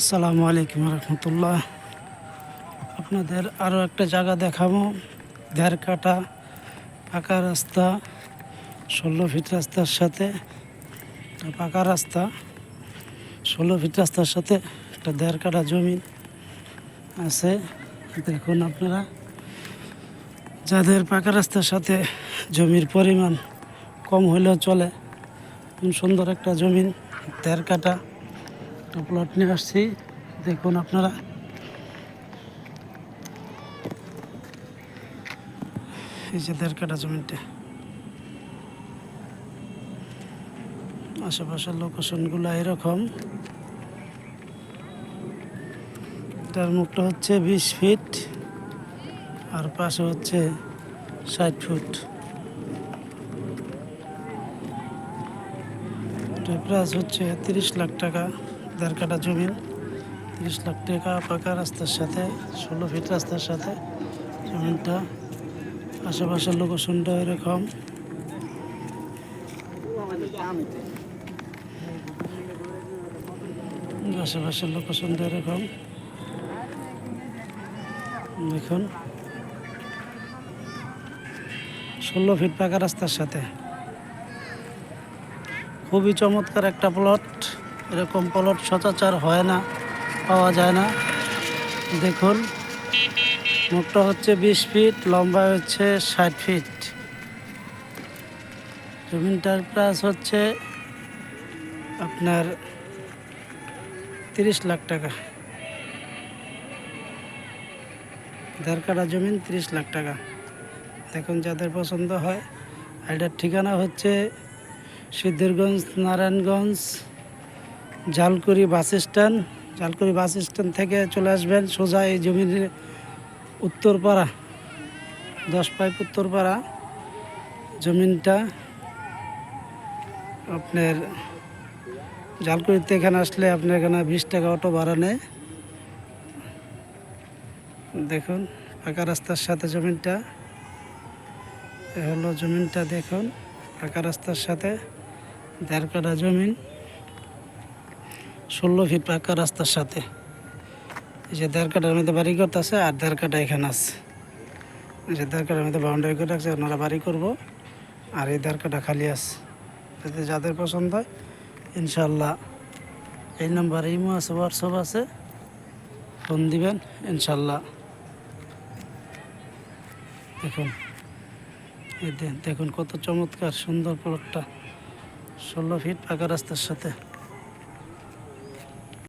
আসসালামু আলাইকুম রহমতুল্লাহ। আপনাদের আরও একটা জায়গা দেখাবো। দেড় কাটা পাকা রাস্তা, ষোলো ফিট রাস্তার সাথে পাকা রাস্তা, ষোলো ফিট রাস্তার সাথে একটা দেড় কাটা জমি আছে। দেখুন আপনারা, যাদের পাকা রাস্তার সাথে জমির পরিমাণ কম হলেও চলে সুন্দর একটা জমিন দেড় কাটা একটা প্লট নিয়ে আসছি। দেখুন আপনারা। এই যে দেড় কাটা জমিটা আশেপাশের লোকেশনগুলো এরকম। এটার মুখটা হচ্ছে বিশ ফিট, আর পাশে হচ্ছে ষাট ফুট। প্রাইস হচ্ছে তিরিশ লাখ টাকা। দেড় কাটা জমিন, তিরিশ লাখ টাকা পাকা রাস্তার সাথে, ষোলো ফিট রাস্তার সাথে জমিনটা। আশেপাশের লোকেশনটা এরকম। আশেপাশের লোকেশনটা এরকম। দেখুন। ষোলো ফিট পাকা রাস্তার সাথে। খুবই চমৎকার একটা প্লট এরকম পলট সচরাচর হয় না, পাওয়া যায় না। দেখুন, মুখটা হচ্ছে বিশ ফিট, লম্বা হচ্ছে ষাট ফিট। জমিনটার প্রাইস হচ্ছে আপনার তিরিশ লাখ টাকা। দেড় কাটা জমিন তিরিশ লাখ টাকা। দেখুন, যাদের পছন্দ হয় এটার ঠিকানা হচ্ছে Siddhirganj, Narayanganj Jalkuri bus stand, Jalkuri bus stand থেকে চলে আসবেন সোজা এই জমির উত্তরপাড়া, দশ পাইপ উত্তরপাড়া। জমিনটা আপনার জালকুড়িতে এখানে আসলে আপনার এখানে বিশ টাকা অটো ভাড়া নেয়। দেখুন পাকা রাস্তার সাথে জমিনটা। এ হলো জমিনটা, দেখুন পাকা রাস্তার সাথে দেড় কাটা জমিন। ষোলো ফিট পাকা রাস্তার সাথে। এই যে দেড় কাটার মধ্যে বাড়ি করতে আছে আর দেড় কাটা এখানে আছে। যে দেড় কাটার মধ্যে বাউন্ডারি করে রাখছে, ওনারা বাড়ি করব। আর এই দেড় কাটা খালি আছে। যাতে যাদের পছন্দ হয় ইনশাল্লাহ এই নাম্বার ইমো আছে হোয়াটসঅ্যাপ আছে। ফোন দিবেন ইনশাল্লাহ দেখুন দেখুন কত চমৎকার সুন্দর প্লটটা ষোলো ফিট পাকা রাস্তার সাথে।